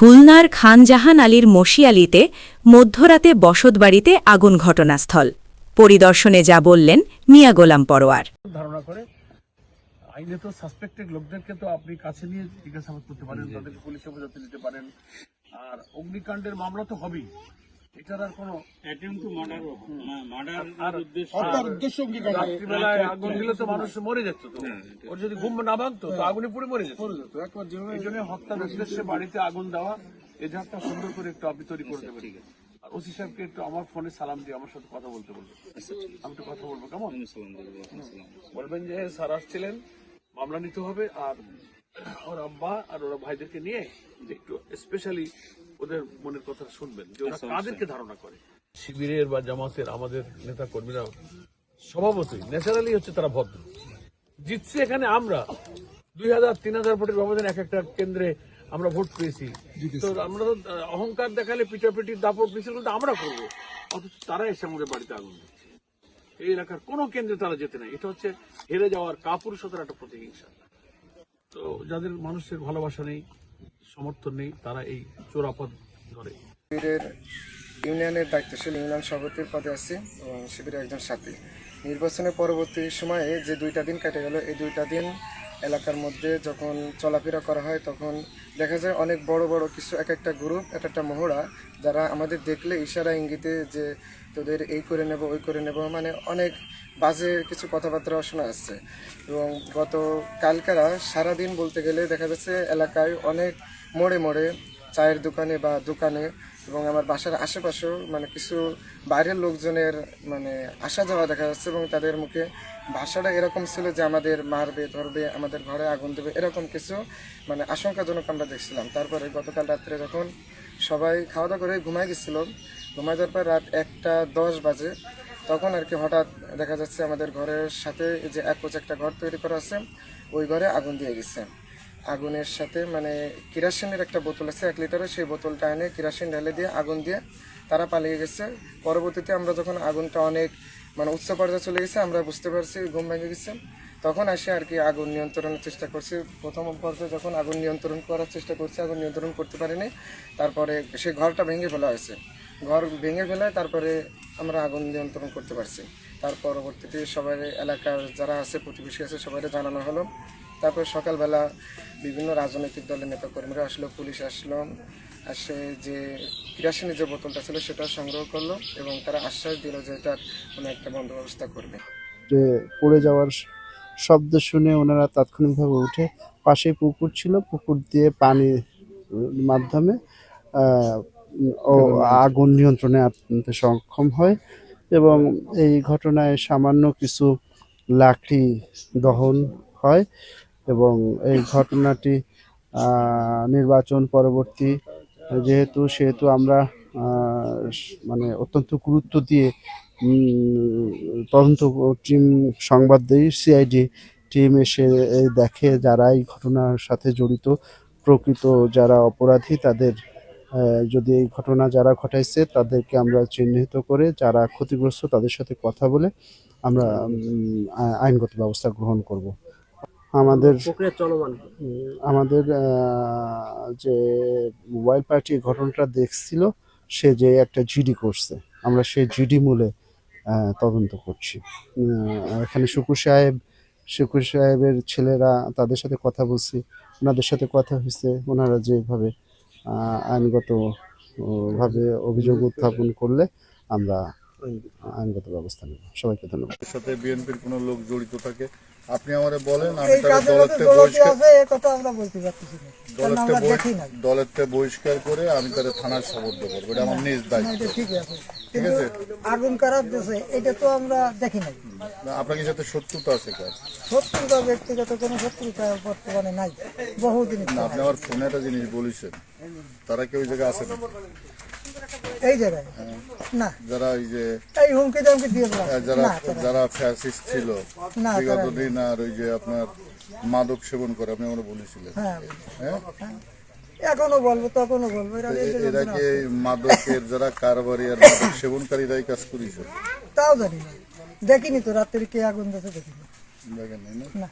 খুলনার খানজাহান আলীর মশিয়ালিতে মধ্যরাতে বসতবাড়িতে আগুন ঘটনাস্থল। পরিদর্শনে যা বললেন মিয়া গোলাম পরোয়ার। ধারণা করে, আইনে তো সাসপেক্টেড লোকদেরকে তো আপনি কাছে নিয়ে জিজ্ঞাসাবাদ করতে পারেন, তাদেরকে পুলিশে বোঝাতে নিতে পারেন। আর অগ্নিকাণ্ডের মামলা তো হবেই। এটার আর কোনো অ্যাটেম্প টু মার্ডার মার্ডার আর উদ্দেশ্য উদ্দেশ্য রাত্রিবেলায় আগুন দিলে তো মানুষ মরে যেত তো। ওর যদি ঘুম না ভাঙতো তো আগুনে পুড়ে মরে যেত। এই জন্য হত্যার উদ্দেশ্যে বাড়িতে আগুন দেওয়া এজাহারটা সুন্দর করে একটু আপনি তৈরি করে দেবেন। আর ওসি সাহেবকে একটু আমার ফোনে সালাম দিয়ে আমার সাথে কথা বলতে বলব আমি একটু কথা বলব কেমন? বলবেন যে স্যার আসছিলেন মামলা নিতে হবে আর ওর আব্বা আর ওরা ভাইদেরকে নিয়ে একটু স্পেশালি ওদের মনের কথা শুনবেন যে ওরা কাদেরকে ধারণা করে? শিবিরের বা জামাতের আমাদের নেতা কর্মীরা স্বভাবতই ন্যাচারালি হচ্ছে তারা ভদ্র। জিতছে এখানে আমরা। দুই হাজার তিন হাজার ভোটের ব্যবধান এক একটা কেন্দ্রে আমরা ভোট পেয়েছি। তো আমরা তো অহংকার দেখালে পিটাপিটি দাপট মিছিল কিন্তু আমরা করব। অথচ তারা এসে আমাদের বাড়িতে আগুন দিচ্ছে। এই এলাকার কোনো কেন্দ্রে তারা যেতে নাই। এটা হচ্ছে হেরে যাওয়ার কাপুরুষতার একটা প্রতিহিংসা। তো যাদের মানুষের ভালোবাসা নেই সমর্থন নেই, তারা এই চোরাপদ ধরে। শিবিরের ইউনিয়নের দায়িত্বশীল ইউনিয়ন সভাপতির পদে আছি এবং শিবিরের একজন সাথী। নির্বাচনের পরবর্তী সময়ে যে দুইটা দিন কেটে গেল, এই দুইটা দিন এলাকার মধ্যে যখন চলাফেরা করা হয়, তখন দেখা যায় অনেক বড় বড় কিছু এক একটা গ্রুপ, এক একটা মহড়া, যারা আমাদের দেখলে ইশারা ইঙ্গিতে যে তোদের এই করে নেব, ওই করে নেব মানে অনেক বাজে কিছু কথাবার্তা শোনা আসছে এবং গত কালকারা সারাদিন বলতে গেলে দেখা যাচ্ছে এলাকায় অনেক মোড়ে মোড়ে চায়ের দোকানে বা দোকানে এবং আমার বাসার আশেপাশেও মানে কিছু বাইরের লোকজনের মানে আসা যাওয়া দেখা যাচ্ছে এবং তাদের মুখে ভাষাটা এরকম ছিল যে আমাদের মারবে, ধরবে, আমাদের ঘরে আগুন দেবে, এরকম কিছু মানে আশঙ্কাজনক আমরা দেখছিলাম। তারপরে গতকাল রাত্রে যখন সবাই খাওয়া দাওয়া করে ঘুমাই গেছিল ঘুমাই যাওয়ার পর রাত একটা দশ বাজে, তখন আর কি হঠাৎ দেখা যাচ্ছে আমাদের ঘরের সাথে যে একোচ একটা ঘর তৈরি করা আছে, ওই ঘরে আগুন দিয়ে গেছে। আগুনের সাথে মানে কিরাসিনের একটা বোতল আছে, এক লিটারের সেই বোতলটা এনে কিরাসিন ঢেলে দিয়ে আগুন দিয়ে তারা পালিয়ে গেছে। পরবর্তীতে আমরা যখন আগুনটা অনেক মানে উচ্চ পর্যায়ে চলে গেছে, আমরা বুঝতে পারছি ঘুম ভেঙে গেছে। তখন আসে আর কি আগুন নিয়ন্ত্রণের চেষ্টা করছি। প্রথম পর্যায়ে যখন আগুন নিয়ন্ত্রণ করার চেষ্টা করছি, আগুন নিয়ন্ত্রণ করতে পারিনি। তারপরে সেই ঘরটা ভেঙে ফেলা হয়েছে। ঘর ভেঙে ফেলায় তারপরে আমরা আগুন নিয়ন্ত্রণ করতে পারছি। তার পরবর্তীতে সবাই, এলাকার যারা আছে, প্রতিবেশী আছে সবাই জানানো হলো। তারপর সকালবেলা বিভিন্ন রাজনৈতিক দলের নেতাকর্মীরা আসলো পুলিশ আসলো আসে যে কিরাসিনের যে বোতলটা ছিল সেটা সংগ্রহ করল এবং তারা আশ্বাস দিল যে এটার কোনো একটা বন্দোবস্ত করবে। যে পড়ে যাওয়ার শব্দ শুনে ওনারা তাৎক্ষণিকভাবে উঠে পাশে পুকুর ছিল পুকুর দিয়ে পানির মাধ্যমে ও আগুন নিয়ন্ত্রণে আনতে সক্ষম হয় এবং এই ঘটনায় সামান্য কিছু লাকড়ি দহন হয়। এবং এই ঘটনাটি নির্বাচন পরবর্তী, যেহেতু, সেহেতু আমরা মানে অত্যন্ত গুরুত্ব দিয়ে তদন্ত টিম, সংবাদ দেই সিআইডি টিম এসে দেখে যারা এই ঘটনার সাথে জড়িত, প্রকৃত যারা অপরাধী, তাদের যদি এই ঘটনা যারা ঘটাইছে, তাদেরকে আমরা চিহ্নিত করে, যারা ক্ষতিগ্রস্ত, তাদের সাথে কথা বলে আমরা আইনগত ব্যবস্থা গ্রহণ করব। আমাদের আমাদের যে মোবাইল পার্টি ঘটনাটা দেখছিল সে যে একটা জিডি করছে। আমরা সেই জিডি মূলে তদন্ত করছি। এখানে শুকুর সাহেব শুকুর সাহেবের ছেলেরা তাদের সাথে কথা বলছি। ওনাদের সাথে কথা হয়েছে। ওনারা যেভাবে আইনগত ভাবে অভিযোগ উত্থাপন করলে আমরা আইনগত ব্যবস্থা নেব। সবাইকে ধন্যবাদ। সাথে বিএনপির কোনো লোক জড়িত থাকে আপনি আমারে বলেন আমি তার দলের থেকে বহিষ্কার করে আমি তাদের থানার করব এটা আমার নিজ দায়িত্ব। ঠিক আছে। ঠিক কিন্তু আছে? আগুন কারার দেশে এটা তো আমরা দেখি নাই। আপনার সাথে শত্রুতা আছে কার শত্রুতা ব্যক্তিগত কোনো শত্রুতা বর্তমানে নাই। বহুদিন না আপনি আমার ফোনে একটা জিনিস বলেছেন। তারা কি ওই জায়গায় আছে না এই জায়গায়। না। যারা এই যে এই হুমকি দামকি দিয়ে যারা যারা ফ্যাসিস্ট ছিল বিগত দিন আর ওই যে আপনার মাদক সেবন করে আপনি আমরা বলেছিলেন। হ্যাঁ। হ্যাঁ? এখনও বলব তখনও বলব এরা কি মাদকের যারা কারবারি আর মাদক সেবনকারীরাই কাজ করেছে? তাও জানি না। দেখিনি তো রাত্রি কে আগুন দেখিনি। দেখেন না।